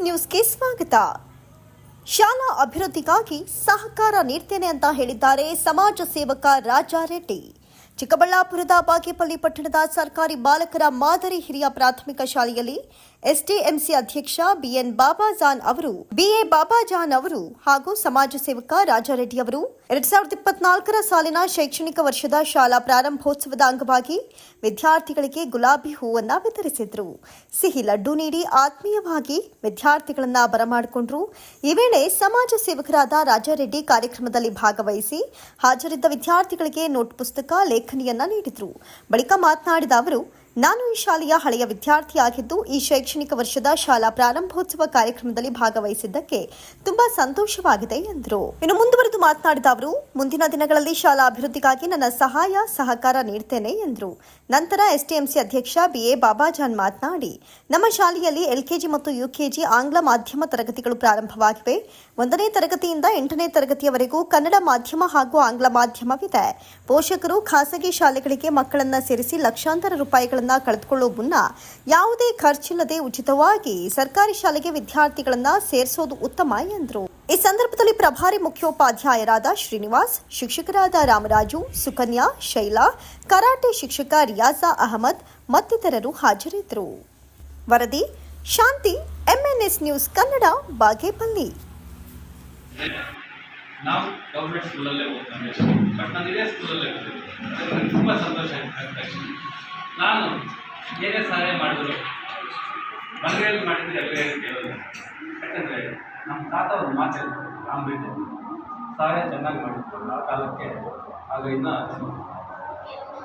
ಜಿಲ್ಲಾಡಳಿತ ಶಾಲಾ ಅಭಿವೃದ್ಧಿಗಾಗಿ ಸಹಕಾರ ನೀಡ್ತೇನೆ ಅಂತ ಹೇಳಿದ್ದಾರೆ ಸಮಾಜ ಸೇವಕ ರಾಜಾರೆಡ್ಡಿ ಚಿಕ್ಕಬಳ್ಳಾಪುರದ ಬಾಗೇಪಲ್ಲಿ ಪಟ್ಟಣದ ಸರ್ಕಾರಿ ಬಾಲಕರ ಮಾದರಿ ಹಿರಿಯ ಪ್ರಾಥಮಿಕ ಶಾಲೆಯಲ್ಲಿ ಎಸ್ಡಿಎಂಸಿ ಅಧ್ಯಕ್ಷ ಬಿಎನ್ ಬಾಬಾಜಾನ್ ಅವರು, ಬಿಎ ಬಾಬಾಜಾನ್ ಅವರು ಹಾಗೂ ಸಮಾಜ ಸೇವಕ ರಾಜಾರೆಡ್ಡಿ ಅವರು. ಎರಡ್ ಸಾವಿರದ ಇಪ್ಪತ್ನಾಲ್ಕರ ಸಾಲಿನ ಶೈಕ್ಷಣಿಕ ವರ್ಷದ ಶಾಲಾ ಪ್ರಾರಂಭೋತ್ಸವದ ಅಂಗವಾಗಿ ವಿದ್ಯಾರ್ಥಿಗಳಿಗೆ ಗುಲಾಬಿ ಹೂವನ್ನ ವಿತರಿಸಿದ್ರು. ಸಿಹಿ ಲಡ್ಡು ನೀಡಿ ಆತ್ಮೀಯವಾಗಿ ವಿದ್ಯಾರ್ಥಿಗಳನ್ನ ಬರಮಾಡಿಕೊಂಡ್ರು. ಈ ವೇಳೆ ಸಮಾಜ ಸೇವಕರಾದ ರಾಜಾರೆಡ್ಡಿ ಕಾರ್ಯಕ್ರಮದಲ್ಲಿ ಭಾಗವಹಿಸಿ ಹಾಜರಿದ್ದ ವಿದ್ಯಾರ್ಥಿಗಳಿಗೆ ನೋಟ್ ಪುಸ್ತಕ, ಲೇಖನಿಯನ್ನ ನೀಡಿದ್ರು. ಬಳಿಕ ಮಾತನಾಡಿದ ಅವರು ನಾನು ಈ ಶಾಲೆಯ ಹಳೆಯ ವಿದ್ಯಾರ್ಥಿಯಾಗಿದ್ದು, ಈ ಶೈಕ್ಷಣಿಕ ವರ್ಷದ ಶಾಲಾ ಪ್ರಾರಂಭೋತ್ಸವ ಕಾರ್ಯಕ್ರಮದಲ್ಲಿ ಭಾಗವಹಿಸಿದ್ದಕ್ಕೆ ತುಂಬಾ ಸಂತೋಷವಾಗಿದೆ ಎಂದರು. ಇನ್ನು ಮುಂದುವರೆದು ಮಾತನಾಡಿದ ಅವರು, ಮುಂದಿನ ದಿನಗಳಲ್ಲಿ ಶಾಲಾ ಅಭಿವೃದ್ಧಿಗಾಗಿ ನನ್ನ ಸಹಾಯ, ಸಹಕಾರ ನೀಡ್ತೇನೆ ಎಂದರು. ನಂತರ ಎಸ್ಟಿಎಂಸಿ ಅಧ್ಯಕ್ಷ ಬಿಎ ಬಾಬಾಜಾನ್ ಮಾತನಾಡಿ, ನಮ್ಮ ಶಾಲೆಯಲ್ಲಿ ಎಲ್ಕೆಜಿ ಮತ್ತು ಯುಕೆಜಿ ಆಂಗ್ಲ ಮಾಧ್ಯಮ ತರಗತಿಗಳು ಪ್ರಾರಂಭವಾಗಿವೆ. ಒಂದನೇ ತರಗತಿಯಿಂದ ಎಂಟನೇ ತರಗತಿಯವರೆಗೂ ಕನ್ನಡ ಮಾಧ್ಯಮ ಹಾಗೂ ಆಂಗ್ಲ ಮಾಧ್ಯಮವಿದೆ. ಪೋಷಕರು ಖಾಸಗಿ ಶಾಲೆಗಳಿಗೆ ಮಕ್ಕಳನ್ನ ಸೇರಿಸಿ ಲಕ್ಷಾಂತರ ರೂಪಾಯಿಗಳನ್ನ ಕಳೆದುಕೊಳ್ಳುವ ಮುನ್ನ ಯಾವುದೇ ಖರ್ಚಿಲ್ಲದೆ ಉಚಿತವಾಗಿ ಸರ್ಕಾರಿ ಶಾಲೆಗೆ ವಿದ್ಯಾರ್ಥಿಗಳನ್ನ ಸೇರಿಸೋದು ಉತ್ತಮ ಎಂದರು. ಈ ಸಂದರ್ಭದಲ್ಲಿ ಪ್ರಭಾರಿ ಮುಖ್ಯೋಪಾಧ್ಯಾಯರಾದ ಶ್ರೀನಿವಾಸ್, ಶಿಕ್ಷಕರಾದ ರಾಮರಾಜು, ಸುಕನ್ಯಾ, ಶೈಲಾ, ಕರಾಟೆ ಶಿಕ್ಷಕ ರಿಯಾಜಾ ಅಹಮದ್ ಮತ್ತಿತರರು ಹಾಜರಿದ್ದರು. ವರದಿ, ಶಾಂತಿ ಎಂಎನ್ಎಸ್ ನ್ಯೂಸ್ ಕನ್ನಡ, ಬಾಗೇಪಲ್ಲಿ. ನಾವು ಗೌರ್ಮೆಂಟ್ ಸ್ಕೂಲಲ್ಲೇ ಓದ್ತಾ ಬಟ್ ನಾನು ಇದೇ ಸ್ಕೂಲಲ್ಲೇ ತುಂಬ ಸಂತೋಷ ಆಯ್ತು ತಕ್ಷಣ ನಾನು ಏನೇ ಸಹಾಯ ಮಾಡಿದ್ರು? ಮನೆಯಲ್ಲಿ ಮಾಡಿದ್ರೆ ಬೇರೆ ಕೇಳೋದು. ಯಾಕಂದರೆ ನಮ್ಮ ತಾತ ಒಂದು ಮಾತು ರಾಮಬೇಟೆ ಸಹಾಯ ಚೆನ್ನಾಗಿ ಮಾಡಿದ್ರು. ಆ ಕಾಲಕ್ಕೆ ಆಗ ಇನ್ನೂ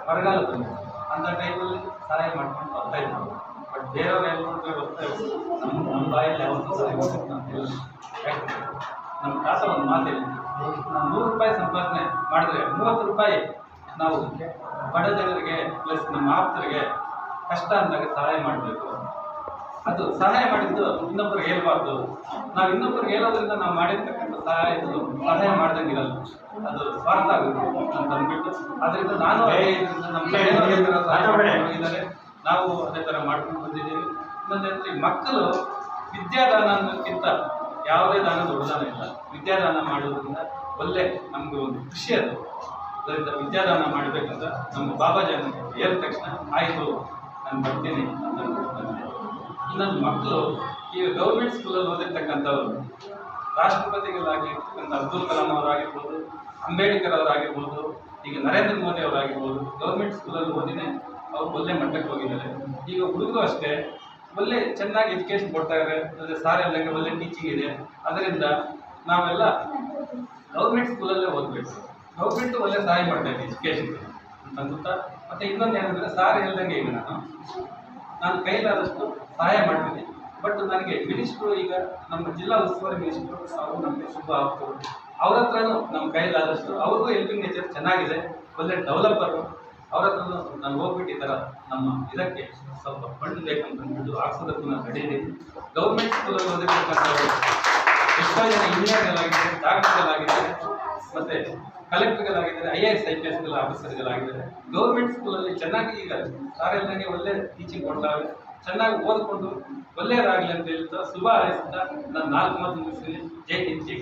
ಬರಗಾಲ ಬಂತು ಅಂಥ ಟೈಮಲ್ಲಿ ಸಹಾಯ ಮಾಡ್ಕೊಂಡು ಬರ್ತಾ ಇದ್ದರು ಬಟ್ ಬೇರೆಯವ್ರು ಎಲ್ಲ ಮಾಡ್ತಾರೆ ಬರ್ತಾ ಇದ್ರು. ನಮ್ಮ ನಮ್ಮ ಬಾಯಲ್ಲಿ ಯಾವತ್ತೂ ಸಹಾಯ ಮಾಡ್ಬೇಕು ಅಂತ ಹೇಳಿ ನಮ್ಮ ತಾತ ಒಂದು ಮಾತು. ನಾನು ನೂರು ರೂಪಾಯಿ ಸಂಪಾದನೆ ಮಾಡಿದ್ರೆ ಮೂವತ್ತು ರೂಪಾಯಿ ನಾವು ಬಡ ಜನರಿಗೆ ಪ್ಲಸ್ ನಮ್ಮ ಆಪ್ತರಿಗೆ ಕಷ್ಟ ಅಂದಾಗ ಸಹಾಯ ಮಾಡಬೇಕು. ಅದು ಸಹಾಯ ಮಾಡಿದ್ದು ಇನ್ನೊಬ್ಬರಿಗೆ ಹೇಳ್ಬಾರ್ದು. ನಾವು ಇನ್ನೊಬ್ಬರಿಗೆ ಹೇಳೋದ್ರಿಂದ ನಾವು ಮಾಡಿರ್ತಕ್ಕಂಥ ಸಹಾಯ ಇದು ಸಹಾಯ ಮಾಡ್ದಂಗಿರಲ್ಲ. ಅದು ಸ್ವಾರ್ಥ ಆಗುತ್ತೆ ಅಂತ ಅಂದ್ಬಿಟ್ಟು. ಅದರಿಂದ ನಾನು ಇದ್ದಾರೆ ನಾವು ಅದೇ ಥರ ಮಾಡ್ಕೊಂಡು ಬಂದಿದ್ದೀವಿ. ಇನ್ನೊಂದೇನಂದ್ರೆ ಮಕ್ಕಳು ವಿದ್ಯಾದಾನ ಅನ್ನೋಕ್ಕಿಂತ ಯಾವುದೇ ದಾನ ದೊಡ್ಡದಾನ ಇಲ್ಲ. ವಿದ್ಯಾದಾನ ಮಾಡೋದ್ರಿಂದ ಒಳ್ಳೆ ನಮಗೆ ಒಂದು ಖುಷಿ ಅದು. ಅದರಿಂದ ವಿದ್ಯಾದಾನ ಮಾಡಬೇಕಂತ ನಮ್ಮ ಬಾಬಾಜಿ ಹೇಳಿದ ತಕ್ಷಣ, ಆಯಿತು, ನಾನು ಬರ್ತೀನಿ ಇನ್ನೊಂದು ಮಕ್ಕಳು, ಈಗ ಗೌರ್ಮೆಂಟ್ ಸ್ಕೂಲಲ್ಲಿ ಓದಿರ್ತಕ್ಕಂಥವ್ರು ರಾಷ್ಟ್ರಪತಿಗಳಾಗಿರ್ತಕ್ಕಂಥ ಅಬ್ದುಲ್ ಕಲಾಂ ಅವರಾಗಿರ್ಬೋದು, ಅಂಬೇಡ್ಕರ್ ಅವರಾಗಿರ್ಬೋದು, ಈಗ ನರೇಂದ್ರ ಮೋದಿ ಅವರಾಗಿರ್ಬೋದು ಗೌರ್ಮೆಂಟ್ ಸ್ಕೂಲಲ್ಲಿ ಓದಿನೇ ಅವ್ರು ಒಳ್ಳೆ ಮಟ್ಟಕ್ಕೆ ಹೋಗಿದ್ದಾರೆ. ಈಗ ಹುಡುಗರು ಅಷ್ಟೇ, ಒಳ್ಳೆ ಚೆನ್ನಾಗಿ ಎಜುಕೇಶನ್ ಕೊಡ್ತಾ ಇದ್ದಾರೆ ಅದೇ ಸಾರ್ ಎಲ್ಲಂಗೆ ಒಳ್ಳೆ ಟೀಚಿಂಗ್ ಇದೆ. ಅದರಿಂದ ನಾವೆಲ್ಲ ಗೌರ್ಮೆಂಟ್ ಸ್ಕೂಲಲ್ಲೇ ಓದಬೇಕು. ಗೌರ್ಮೆಂಟು ಒಳ್ಳೆ ಸಹಾಯ ಮಾಡ್ತಾ ಇದೆ ಎಜುಕೇಷನ್ಗೆ ಅಂತ ಅನ್ಸುತ್ತಾ ಮತ್ತು ಇನ್ನೊಂದು ಏನಂದರೆ ಸಾರ್ ಹೇಳ್ದಂಗೆ ಈಗ ನಾನು. ನಾನು ಕೈಲಾದಷ್ಟು ಸಹಾಯ ಮಾಡ್ತೀನಿ. ಬಟ್ ನನಗೆ ಮಿನಿಸ್ಟ್ರು ಈಗ ನಮ್ಮ ಜಿಲ್ಲಾ ಉಸ್ತುವಾರಿ ಮಿನಿಸ್ಟ್ರು ಅವರು ನಮಗೆ ಶುಭ ಆಗ್ತದೆ ಅವ್ರ ಹತ್ರನೂ ನಮ್ಮ ಕೈಲಾದಷ್ಟು ಅವ್ರಿಗೂ ಹೆಲ್ಪಿಂಗ್ ನೇಚರ್ ಚೆನ್ನಾಗಿದೆ. ಒಳ್ಳೆ ಡೆವಲಪರು ಅವ್ರ ಹತ್ರನೂ ನಾನು ಹೋಗ್ಬಿಟ್ಟು ಈ ನಮ್ಮ ಇದಕ್ಕೆ ಸ್ವಲ್ಪ ಫಂಡ್ ಬೇಕಂತ ಅಂದ್ಬಿಟ್ಟು ಹಾಕ್ಸೋದಕ್ಕೂ ನಾನು ರೆಡಿ ಇದ್ದೀನಿ. ಗೌರ್ಮೆಂಟ್ ಸ್ಕೂಲಲ್ಲಿ ಓದಿರ್ತಕ್ಕಂಥವ್ರು ಎಷ್ಟೋ ಜನ ಇಂಜಿನಿಯರ್ಗಳಾಗಿದ್ದಾರೆ ಡಾಕ್ಟರ್ಗಳಾಗಿದ್ದಾರೆ ಮತ್ತೆ ಕಲೆಕ್ಟರ್ಗಳಾಗಿದ್ದಾರೆ, I A S, I P S ಆಫೀಸರ್ಗಳಾಗಿದ್ದಾರೆ. Government ಸ್ಕೂಲಲ್ಲಿ ಚೆನ್ನಾಗಿ ಈಗ ಸಾರೆಲ್ಲರಿಗೆ ಒಳ್ಳೆ ಟೀಚಿಂಗ್ ಕೊಡ್ತಾರೆ. ಚೆನ್ನಾಗಿ ಓದ್ಕೊಂಡು ಒಳ್ಳೆಯವರಾಗಲಿ ಅಂತ ಹೇಳ್ತಾ ಶುಭ ಹಾರೈಸ್ತಾ ನಾನು ನಾಲ್ಕು ಮಾತು ಮುಗಿಸ್ತೀನಿ. ಜೈ ಹಿಂದ್, ಜೈ